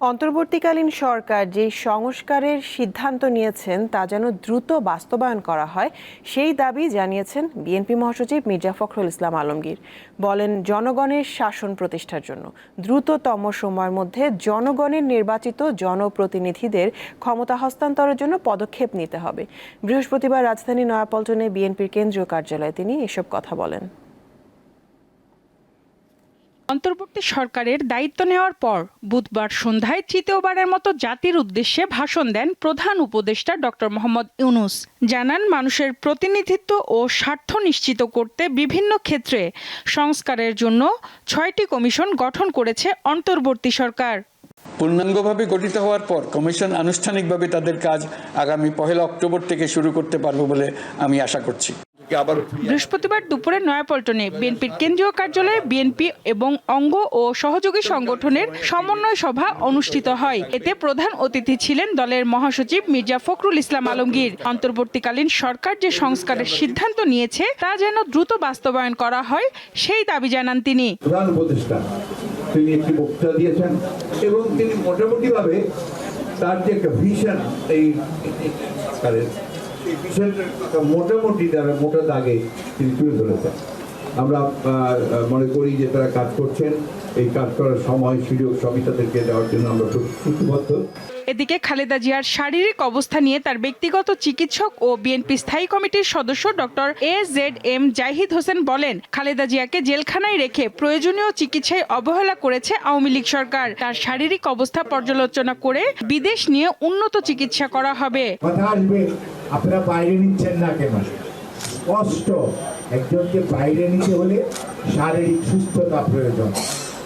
অন্তর্বর্তীকালীন সরকার যে সংস্কারের সিদ্ধান্ত নিয়েছেন তা যেন দ্রুত বাস্তবায়ন করা হয়, সেই দাবি জানিয়েছেন বিএনপি মহাসচিব মির্জা ফখরুল ইসলাম আলমগীর। বলেন, জনগণের শাসন প্রতিষ্ঠার জন্য, দ্রুততম সময়ের মধ্যে জনগণের নির্বাচিত জনপ্রতিনিধিদের ক্ষমতা হস্তান্তরের জন্য পদক্ষেপ নিতে হবে। বৃহস্পতিবার রাজধানী নয়াপল্টনে বিএনপির কেন্দ্রীয় কার্যালয়ে তিনি এসব কথা বলেন। অন্তর্বর্তী সরকারের দায়িত্ব নেওয়ার পর বুধবার সন্ধ্যায় তৃতীয়বারের মতো জাতির উদ্দেশ্যে ভাষণ দেন প্রধান উপদেষ্টা ডক্টর মোহাম্মদ ইউনুস। জানান, মানুষের প্রতিনিধিত্ব ও স্বার্থ নিশ্চিত করতে বিভিন্ন ক্ষেত্রে সংস্কারের জন্য ছয়টি কমিশন গঠন করেছে অন্তর্বর্তী সরকার। পূর্ণাঙ্গভাবে গঠিত হওয়ার পর কমিশন আনুষ্ঠানিকভাবে তাদের কাজ আগামী পহেলা অক্টোবর থেকে শুরু করতে পারবে বলে আমি আশা করছি। বৃহস্পতিবার দুপুরে নয়াপল্টনে বিএনপির কেন্দ্রীয় কার্যালয়ে বিএনপি এবং অঙ্গ ও সহযোগী সংগঠনের সমন্বয় সভা অনুষ্ঠিত হয় এতে প্রধান অতিথি ছিলেন দলের মহাসচিব মির্জা ফখরুল ইসলাম আলমগীর অন্তর্বর্তীকালীন সরকার যে সংস্কারের সিদ্ধান্ত নিয়েছে তা যেন দ্রুত বাস্তবায়ন করা হয় সেই দাবি জানান তিনি প্রধান উপদেষ্টা তিনি একটি বক্তৃতা দিয়েছেন এবং তিনি মোটামুটিভাবে তার যে একটা ভিশন এই এই সেই একটা মোটামুটি তারা মোটা দাগে তিনি তুলে ধরেছেন। আমরা মনে করি যে তারা কাজ করছেন। এই কাজ করার সময় সুযোগ সবই তাদেরকে দেওয়ার জন্য আমরা প্রতিশ্রুতিবদ্ধ এদিকে খালেদা জিয়ার শারীরিক অবস্থা নিয়ে তার ব্যক্তিগত চিকিৎসক ও বিএনপি স্থায়ী কমিটির সদস্য doctor A Z M Zahid Hossain বলেন খালেদা জিয়াকে জেলখানায় রেখে প্রয়োজনীয় চিকিৎসায় অবহেলা করেছে আওয়ামী লীগ সরকার। তার শারীরিক অবস্থা পর্যালোচনা করে বিদেশ নিয়ে উন্নত চিকিৎসা করা হবে। কথা আপনারা বাইরে নিচ্ছেন না কেন? কষ্ট একজনকে বাইরে নিতে হলে শারীরিক সুস্থতা প্রয়োজন।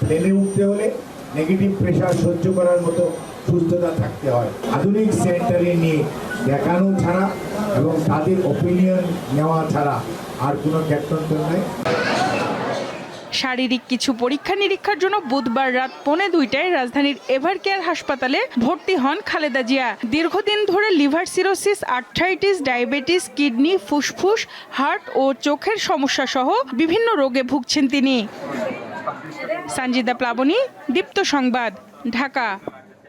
প্লেনে উঠতে হলে নেগেটিভ প্রেশার সহ্য করার মতো সুস্থতা থাকতে হয়। আধুনিক সেন্টারে নিয়ে দেখানো ছাড়া এবং তাদের ওপিনিয়ন নেওয়া ছাড়া আর কোনো ক্যাপ্টন নাই। শারীরিক কিছু পরীক্ষা নিরীক্ষার জন্য বুধবার রাত পৌনে দুইটায় রাজধানীর এভারকেয়ার হাসপাতালে ভর্তি হন খালেদা জিয়া। দীর্ঘদিন ধরে liver cirrhosis arthritis diabetes, kidney, ফুসফুস, হার্ট ও চোখের সমস্যা সহ বিভিন্ন রোগে ভুগছেন তিনি। সঞ্জিদা প্লাবনী, দীপ্ত সংবাদ, ঢাকা।